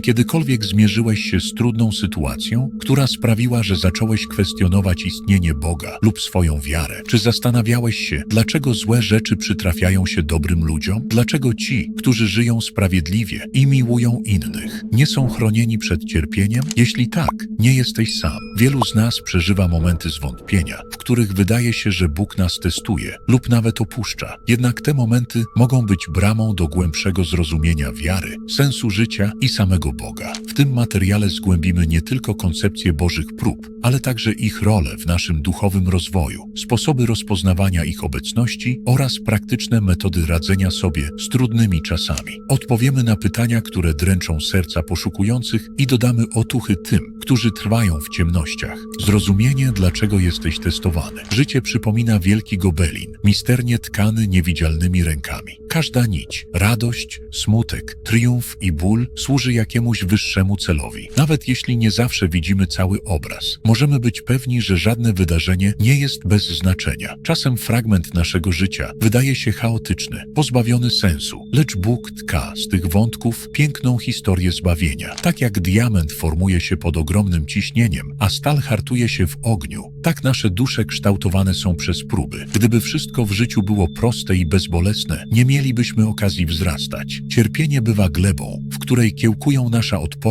Czy kiedykolwiek zmierzyłeś się z trudną sytuacją, która sprawiła, że zacząłeś kwestionować istnienie Boga lub swoją wiarę? Czy zastanawiałeś się, dlaczego złe rzeczy przytrafiają się dobrym ludziom? Dlaczego ci, którzy żyją sprawiedliwie i miłują innych, nie są chronieni przed cierpieniem? Jeśli tak, nie jesteś sam. Wielu z nas przeżywa momenty zwątpienia, w których wydaje się, że Bóg nas testuje lub nawet opuszcza. Jednak te momenty mogą być bramą do głębszego zrozumienia wiary, sensu życia i samego Boga. Tym materiale zgłębimy nie tylko koncepcję Bożych prób, ale także ich rolę w naszym duchowym rozwoju, sposoby rozpoznawania ich obecności oraz praktyczne metody radzenia sobie z trudnymi czasami. Odpowiemy na pytania, które dręczą serca poszukujących i dodamy otuchy tym, którzy trwają w ciemnościach. Zrozumienie, dlaczego jesteś testowany. Życie przypomina wielki gobelin, misternie tkany niewidzialnymi rękami. Każda nić, radość, smutek, triumf i ból służy jakiemuś wyższemu celowi. Nawet jeśli nie zawsze widzimy cały obraz, możemy być pewni, że żadne wydarzenie nie jest bez znaczenia. Czasem fragment naszego życia wydaje się chaotyczny, pozbawiony sensu, lecz Bóg tka z tych wątków piękną historię zbawienia. Tak jak diament formuje się pod ogromnym ciśnieniem, a stal hartuje się w ogniu, tak nasze dusze kształtowane są przez próby. Gdyby wszystko w życiu było proste i bezbolesne, nie mielibyśmy okazji wzrastać. Cierpienie bywa glebą, w której kiełkują nasza odporność,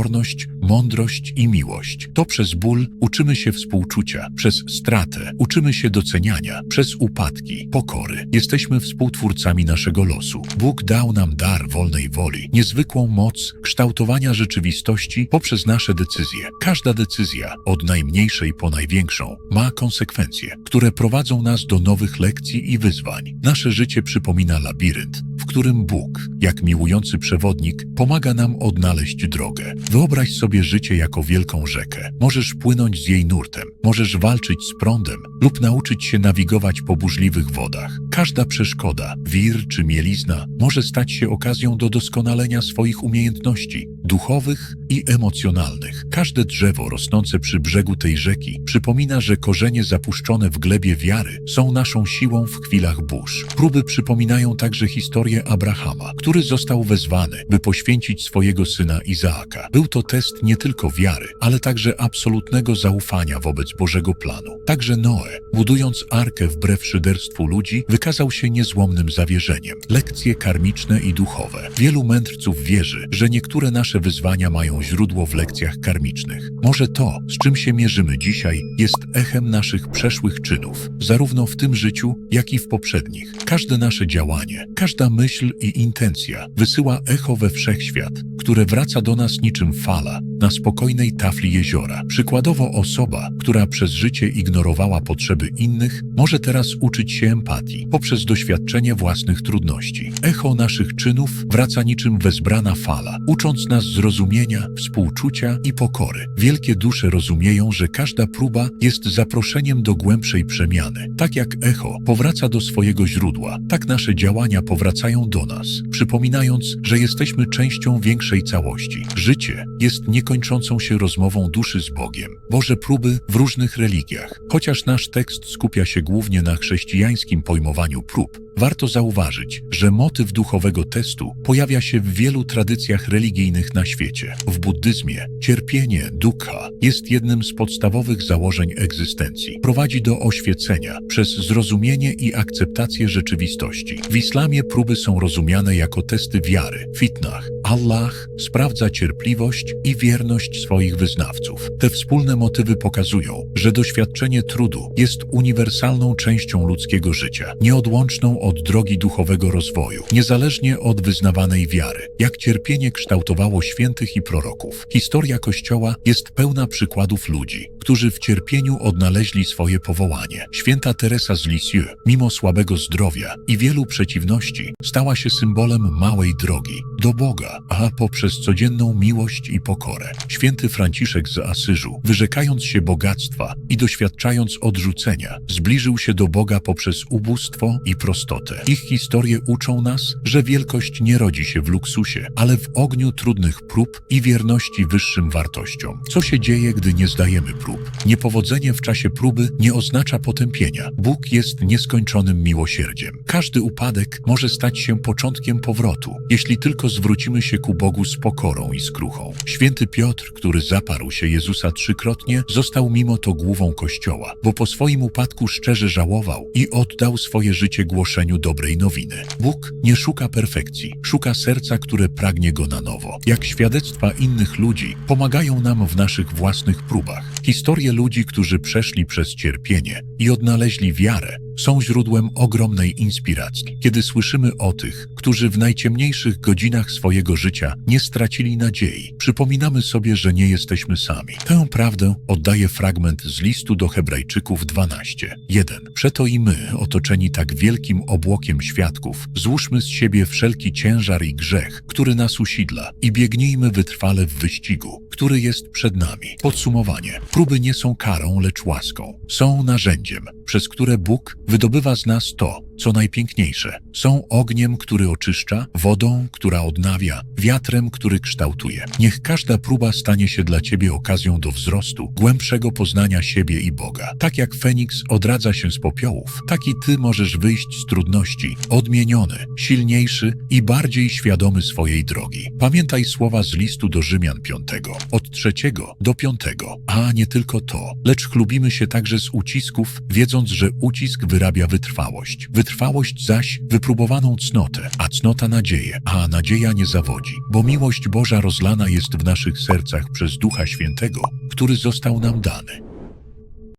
mądrość i miłość. To przez ból uczymy się współczucia, przez stratę uczymy się doceniania, przez upadki, pokory. Jesteśmy współtwórcami naszego losu. Bóg dał nam dar wolnej woli, niezwykłą moc kształtowania rzeczywistości poprzez nasze decyzje. Każda decyzja, od najmniejszej po największą, ma konsekwencje, które prowadzą nas do nowych lekcji i wyzwań. Nasze życie przypomina labirynt, w którym Bóg, jak miłujący przewodnik, pomaga nam odnaleźć drogę. Wyobraź sobie życie jako wielką rzekę. Możesz płynąć z jej nurtem, możesz walczyć z prądem lub nauczyć się nawigować po burzliwych wodach. Każda przeszkoda, wir czy mielizna może stać się okazją do doskonalenia swoich umiejętności duchowych i emocjonalnych. Każde drzewo rosnące przy brzegu tej rzeki przypomina, że korzenie zapuszczone w glebie wiary są naszą siłą w chwilach burz. Próby przypominają także historię Abrahama, który został wezwany, by poświęcić swojego syna Izaaka. Był to test nie tylko wiary, ale także absolutnego zaufania wobec Bożego planu. Także Noe, budując arkę wbrew szyderstwu ludzi, wykazał się niezłomnym zawierzeniem. Lekcje karmiczne i duchowe. Wielu mędrców wierzy, że niektóre nasze wyzwania mają źródło w lekcjach karmicznych. Może to, z czym się mierzymy dzisiaj, jest echem naszych przeszłych czynów, zarówno w tym życiu, jak i w poprzednich. Każde nasze działanie, każda myśl i intencja wysyła echo we wszechświat, które wraca do nas niczym fala na spokojnej tafli jeziora. Przykładowo osoba, która przez życie ignorowała potrzeby innych, może teraz uczyć się empatii poprzez doświadczenie własnych trudności. Echo naszych czynów wraca niczym wezbrana fala, ucząc nas zrozumienia, współczucia i pokory. Wielkie dusze rozumieją, że każda próba jest zaproszeniem do głębszej przemiany. Tak jak echo powraca do swojego źródła, tak nasze działania powracają do nas, przypominając, że jesteśmy częścią większej całości. Życie jest niekończącą się rozmową duszy z Bogiem. Boże próby w różnych religiach. Chociaż nasz tekst skupia się głównie na chrześcijańskim pojmowaniu prób, warto zauważyć, że motyw duchowego testu pojawia się w wielu tradycjach religijnych na świecie. W buddyzmie cierpienie, dukkha, jest jednym z podstawowych założeń egzystencji. Prowadzi do oświecenia przez zrozumienie i akceptację rzeczywistości. W islamie próby są rozumiane jako testy wiary. Fitnach Allah sprawdza cierpliwość i wierność swoich wyznawców. Te wspólne motywy pokazują, że doświadczenie trudu jest uniwersalną częścią ludzkiego życia, nieodłączną od drogi duchowego rozwoju, niezależnie od wyznawanej wiary. Jak cierpienie kształtowało świętych i proroków. Historia Kościoła jest pełna przykładów ludzi, którzy w cierpieniu odnaleźli swoje powołanie. Święta Teresa z Lisieux, mimo słabego zdrowia i wielu przeciwności, stała się symbolem małej drogi do Boga, a poprzez codzienną miłość i pokorę. Święty Franciszek z Asyżu, wyrzekając się bogactwa i doświadczając odrzucenia, zbliżył się do Boga poprzez ubóstwo i prostotę. Ich historie uczą nas, że wielkość nie rodzi się w luksusie, ale w ogniu trudnych prób i wierności wyższym wartościom. Co się dzieje, gdy nie zdajemy prób? Niepowodzenie w czasie próby nie oznacza potępienia. Bóg jest nieskończonym miłosierdziem. Każdy upadek może stać się początkiem powrotu, jeśli tylko zwrócimy się ku Bogu z pokorą i skruchą. Święty Piotr, który zaparł się Jezusa trzykrotnie, został mimo to głową Kościoła, bo po swoim upadku szczerze żałował i oddał swoje życie głoszeniu dobrej nowiny. Bóg nie szuka perfekcji, szuka serca, które pragnie Go na nowo. Jak świadectwa innych ludzi pomagają nam w naszych własnych próbach. Historie ludzi, którzy przeszli przez cierpienie i odnaleźli wiarę, są źródłem ogromnej inspiracji. Kiedy słyszymy o tych, którzy w najciemniejszych godzinach swojego życia nie stracili nadziei, przypominamy sobie, że nie jesteśmy sami. Tę prawdę oddaje fragment z listu do Hebrajczyków 12. 1. Przeto i my, otoczeni tak wielkim obłokiem świadków, złóżmy z siebie wszelki ciężar i grzech, który nas usidla i biegnijmy wytrwale w wyścigu, który jest przed nami. Podsumowanie. Próby nie są karą, lecz łaską. Są narzędziem, przez które Bóg wydobywa z nas to, co najpiękniejsze. Są ogniem, który oczyszcza, wodą, która odnawia, wiatrem, który kształtuje. Niech każda próba stanie się dla Ciebie okazją do wzrostu, głębszego poznania siebie i Boga. Tak jak Feniks odradza się z popiołów, tak i Ty możesz wyjść z trudności, odmieniony, silniejszy i bardziej świadomy swojej drogi. Pamiętaj słowa z listu do Rzymian 5, od trzeciego do piątego. A nie tylko to, lecz chlubimy się także z ucisków, wiedząc, że ucisk wyrabia wytrwałość. Wytrwałość zaś wypróbowaną cnotę, a cnota nadzieję, a nadzieja nie zawodzi, bo miłość Boża rozlana jest w naszych sercach przez Ducha Świętego, który został nam dany.